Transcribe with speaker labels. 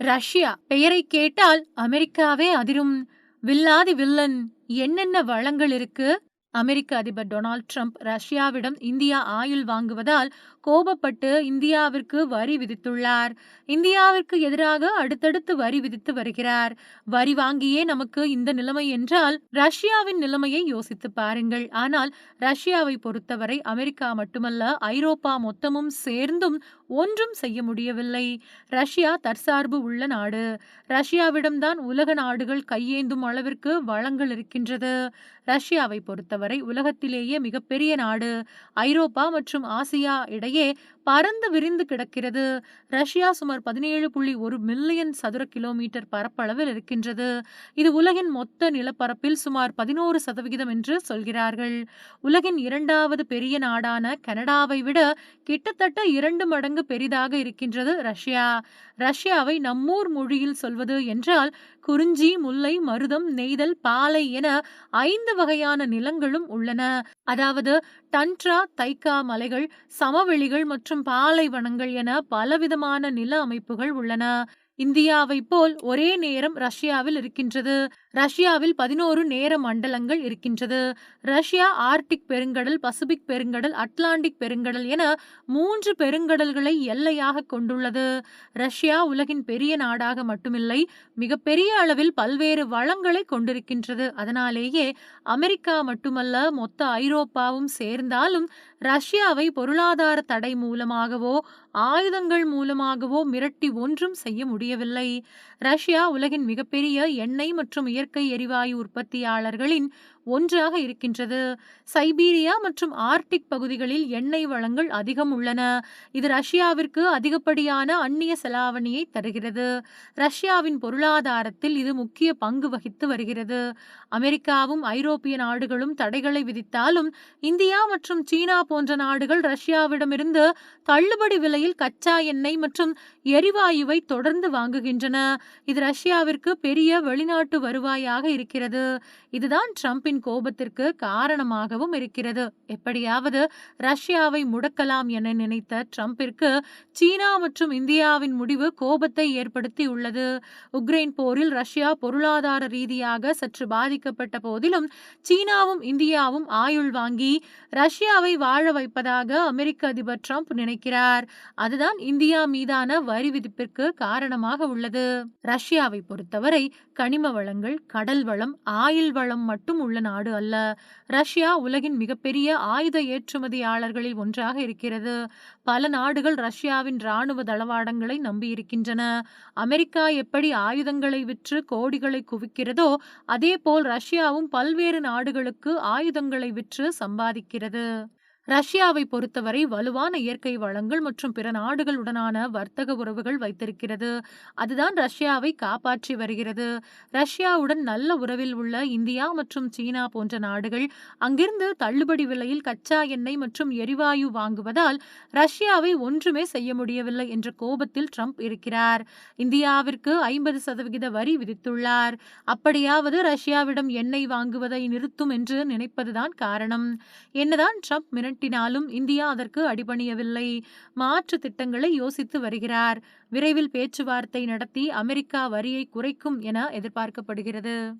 Speaker 1: Russia பெயரை கேட்டால் அமெரிக்காவே அதிரும். வில்லாதி வில்லன் என்னென்ன வளங்கள் இருக்கு? அமெரிக்க அதிபர் டொனால்ட் ட்ரம்ப் ரஷ்யாவிடம் இந்தியா ஆயுள் வாங்குவதால் கோபப்பட்டு இந்தியாவிற்கு வரி விதித்துள்ளார். இந்தியாவிற்கு எதிராக அடுத்தடுத்து வரி விதித்து வருகிறார். வரி வாங்கியே நமக்கு இந்த நிலைமை என்றால் ரஷ்யாவின் நிலைமையை யோசித்து பாருங்கள். ஆனால் ரஷ்யாவை பொறுத்தவரை அமெரிக்கா மட்டுமல்ல ஐரோப்பா மொத்தமும் சேர்ந்தும் ஒன்றும் செய்ய முடியவில்லை. ரஷ்யா தற்சார்பு உள்ள நாடு. ரஷ்யாவிடம்தான் உலக நாடுகள் கையேந்தும் அளவிற்கு வளங்கள் இருக்கின்றது. ரஷ்யாவை பொறுத்தவரை உலகத்திலேயே மிகப்பெரிய நாடு. ஐரோப்பா மற்றும் ஆசியா இடையே இடையே பறந்து விரிந்து கிடக்கிறது. ரஷ்யா சுமார் பதினேழு புள்ளி ஒரு மில்லியன் சதுர கிலோமீட்டர் பரப்பளவில் இருக்கின்றது. இது உலகின் மொத்த நிலப்பரப்பில் சுமார் பதினோரு சதவிகிதம் என்று சொல்கிறார்கள். உலகின் இரண்டாவது பெரிய நாடான கனடாவை விட கிட்டத்தட்ட இரண்டு மடங்கு பெரிதாக இருக்கின்றது ரஷ்யா. ரஷ்யாவை நம்மூர் மொழியில் சொல்வது என்றால் குறிஞ்சி முல்லை மருதம் நெய்தல் பாலை என ஐந்து வகையான நிலங்களும் உள்ளன. அதாவது டன்ட்ரா தைக்கா மலைகள் சமவெளி சமவெளிகள் மற்றும் பாலைவனங்கள் என பலவிதமான நில அமைப்புகள் உள்ளன. இந்தியாவை போல் ஒரே நேரம் ரஷ்யாவில் இருக்கின்றது. ரஷ்யாவில் பதினோரு நேர மண்டலங்கள் இருக்கின்றது. ரஷ்யா ஆர்டிக் பெருங்கடல் பசிபிக் பெருங்கடல் அட்லாண்டிக் பெருங்கடல் என மூன்று பெருங்கடல்களை எல்லையாக கொண்டுள்ளது. ரஷ்யா உலகின் பெரிய நாடாக மட்டுமில்லை மிகப்பெரிய அளவில் பல்வேறு வளங்களை கொண்டிருக்கின்றது. அதனாலேயே அமெரிக்கா மட்டுமல்ல மொத்த ஐரோப்பாவும் சேர்ந்தாலும் ரஷ்யாவை பொருளாதார தடை மூலமாகவோ ஆயுதங்கள் மூலமாகவோ மிரட்டி ஒன்றும் செய்ய முடியவில்லை. ரஷ்யா உலகின் மிகப்பெரிய எண்ணெய் மற்றும் இயற்கை எரிவாயு உற்பத்தியாளர்களின் ஒன்றாக இருக்கின்றது. சைபீரியா மற்றும் ஆர்டிக் பகுதிகளில் எண்ணெய் வளங்கள் அதிகம் உள்ளன. இது ரஷ்யாவிற்கு அதிகப்படியான அந்நிய செலாவணியை தருகிறது. ரஷ்யாவின் பொருளாதாரத்தில் இது முக்கிய பங்கு வகித்து வருகிறது. அமெரிக்காவும் ஐரோப்பிய நாடுகளும் தடைகளை விதித்தாலும் இந்தியா மற்றும் சீனா போன்ற நாடுகள் ரஷ்யாவிடமிருந்து தள்ளுபடி விலையில் கச்சா எண்ணெய் மற்றும் எரிவாயுவை தொடர்ந்து வாங்குகின்றன. இது ரஷ்யாவிற்கு பெரிய வெளிநாட்டு வருவாயாக இருக்கிறது. இதுதான் ட்ரம்பின் கோபத்திற்கு காரணமாகவும் இருக்கிறது. எப்படியாவது ரஷ்யாவை முடக்கலாம் என நினைத்த ட்ரம்பிற்கு சீனா மற்றும் இந்தியாவின் முடிவு கோபத்தை ஏற்படுத்தி உள்ளது உக்ரைன் போரில் ரஷ்யா பொருளாதார ரீதியாக சற்று பாதிக்கப்பட்ட போதிலும் சீனாவும் இந்தியாவும் ஆயுள் வாங்கி ரஷ்யாவை வாழ வைப்பதாக அமெரிக்க அதிபர் ட்ரம்ப் நினைக்கிறார். அதுதான் இந்தியா மீதான வரி விதிப்பிற்கு காரணமாக உள்ளது. ரஷ்யாவை பொறுத்தவரை கனிம வளங்கள் கடல் வளம் ஆயில் வளம் மட்டும் உள்ள நாடு அல்ல. ரஷ்யா உலகின் மிகப்பெரிய ஆயுத ஏற்றுமதியாளர்களில் ஒன்றாக இருக்கிறது. பல நாடுகள் ரஷ்யாவின் ராணுவ தளவாடங்களை நம்பியிருக்கின்றன. அமெரிக்கா எப்படி ஆயுதங்களை விற்று கோடிகளை குவிக்கிறதோ அதேபோல் ரஷ்யாவும் பல்வேறு நாடுகளுக்கு ஆயுதங்களை விற்று சம்பாதிக்கிறது. ரஷ்யாவை பொறுத்தவரை வலுவான இயற்கை வளங்கள் மற்றும் பிற நாடுகளுடனான வர்த்தக உறவுகள் வைத்திருக்கிறது. அதுதான் ரஷ்யாவை காப்பாற்றி வருகிறது. ரஷ்யாவுடன் நல்ல உறவில் உள்ள இந்தியா மற்றும் சீனா போன்ற நாடுகள் அங்கிருந்து தள்ளுபடி விலையில் கச்சா எண்ணெய் மற்றும் எரிவாயு வாங்குவதால் ரஷ்யாவை ஒன்றுமே செய்ய முடியவில்லை என்ற கோபத்தில் ட்ரம்ப் இருக்கிறார். இந்தியாவிற்கு ஐம்பது சதவிகித வரி விதித்துள்ளார். அப்படியாவது ரஷ்யாவிடம் எண்ணெய் வாங்குவதை நிறுத்தும் என்று நினைப்பதுதான் காரணம். என்னதான் ட்ரம்ப் மிரட்டினாலும் இந்தியா அதற்கு அடிபணியவில்லை. மாற்று திட்டங்களை யோசித்து வருகிறார். விரைவில் பேச்சுவார்த்தை நடத்தி அமெரிக்கா வரியை குறைக்கும் என எதிர்பார்க்கப்படுகிறது.